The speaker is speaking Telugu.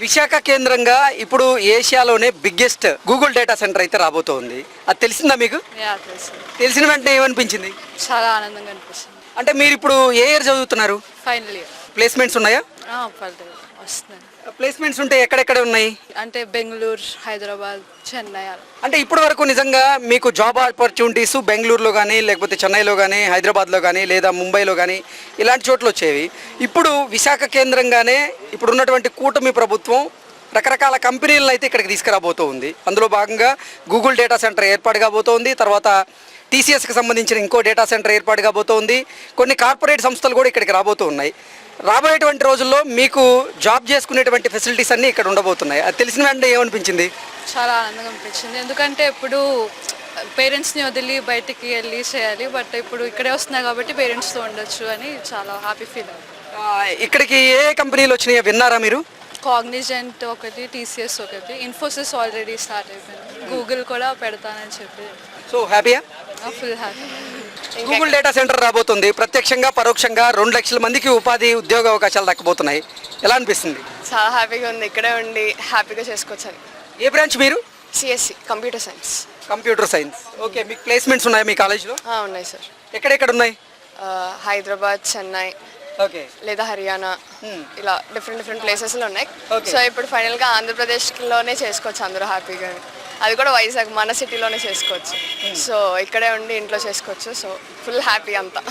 విశాఖ కేంద్రంగా ఇప్పుడు ఏషియాలోనే బిగ్గెస్ట్ గూగుల్ డేటా సెంటర్ అయితే రాబోతోంది. అది తెలిసిందా మీకు? తెలిసిన వెంటనే ఏమనిపించింది? చాలా ఆనందంగా అనిపిస్తుంది. అంటే మీరు ఇప్పుడు ఏ ఇయర్ చదువుతున్నారు? ఫైనల్ ఇయర్ ప్లేస్మెంట్స్ ఉన్నాయా? ప్లేస్మెంట్స్ ఉంటే ఎక్కడెక్కడ ఉన్నాయి? అంటే బెంగళూరు హైదరాబాద్ చెన్నై అంటే ఇప్పటి వరకు నిజంగా మీకు జాబ్ ఆపర్చునిటీస్ బెంగళూరులో కానీ లేకపోతే చెన్నైలో కానీ హైదరాబాద్లో కానీ లేదా ముంబైలో కానీ ఇలాంటి చోట్ల వచ్చేవి. ఇప్పుడు విశాఖ కేంద్రంగానే ఇప్పుడు ఉన్నటువంటి కూటమి ప్రభుత్వం రకరకాల కంపెనీలను అయితే ఇక్కడికి తీసుకురాబోతూ ఉంది అందులో భాగంగా గూగుల్ డేటా సెంటర్ ఏర్పాటు కాబోతోంది. తర్వాత టీసీఎస్కి సంబంధించిన ఇంకో డేటా సెంటర్ ఏర్పాటు కాబోతోంది. కొన్ని కార్పొరేట్ సంస్థలు కూడా ఇక్కడికి రాబోతూ ఉన్నాయి రాబోయేటువంటి రోజుల్లో మీకు జాబ్ చేసుకునేటువంటి ఫెసిలిటీస్ అన్నీ ఇక్కడ ఉండబోతున్నాయి. అది తెలిసిన వెంటనే ఏమనిపించింది? చాలా ఆనందంగా అనిపించింది. ఎందుకంటే ఇప్పుడు పేరెంట్స్ని వదిలి బయటికి వెళ్ళి చేయాలి బట్ ఇప్పుడు ఇక్కడే వస్తున్నాయి కాబట్టి పేరెంట్స్తో ఉండొచ్చు అని చాలా హ్యాపీ ఫీల్ ఇక్కడికి ఏ కంపెనీలు వచ్చినాయో విన్నారా మీరు? కాగ్నిజెంట్ ఒకటి టీసీఎస్ ఒకటి ఇన్ఫోసిస్ ఆల్రెడీ స్టార్ట్ అయిపోయింది. గూగుల్ కూడా పెడతానని చెప్పి. సో హ్యాపీయా full happy Google data centre రాబోతుంది. ప్రత్యక్షంగా పరోక్షంగా రెండు లక్షల మందికి ఉపాధి ఉద్యోగ అవకాశాలు దక్కబోతున్నాయి. ఎలా అనిపిస్తుంది? చాలా హ్యాపీగా ఉంది. ఇక్కడే ఉండి హ్యాపీగా చేసుకోవచ్చు ఏ బ్రాంచ్ మీరు? CSC computer science computer science okay మీకు ప్లేస్మెంట్స్ ఉన్నాయి మీ కాలేజ్లో ఉన్నాయి సార్ ఎక్కడెక్కడ ఉన్నాయి? హైదరాబాద్ చెన్నై. లేదా హర్యానా ఇలా డిఫరెంట్ డిఫరెంట్ ప్లేసెస్లో ఉన్నాయి. Okay. సో ఇప్పుడు ఫైనల్గా ఆంధ్రప్రదేశ్లోనే చేసుకోవచ్చు అందరూ హ్యాపీగా. అది కూడా వైజాగ్ మన సిటీలోనే చేసుకోవచ్చు. సో ఇక్కడే ఉండి ఇంట్లో చేసుకోవచ్చు. సో ఫుల్ హ్యాపీ అంతా.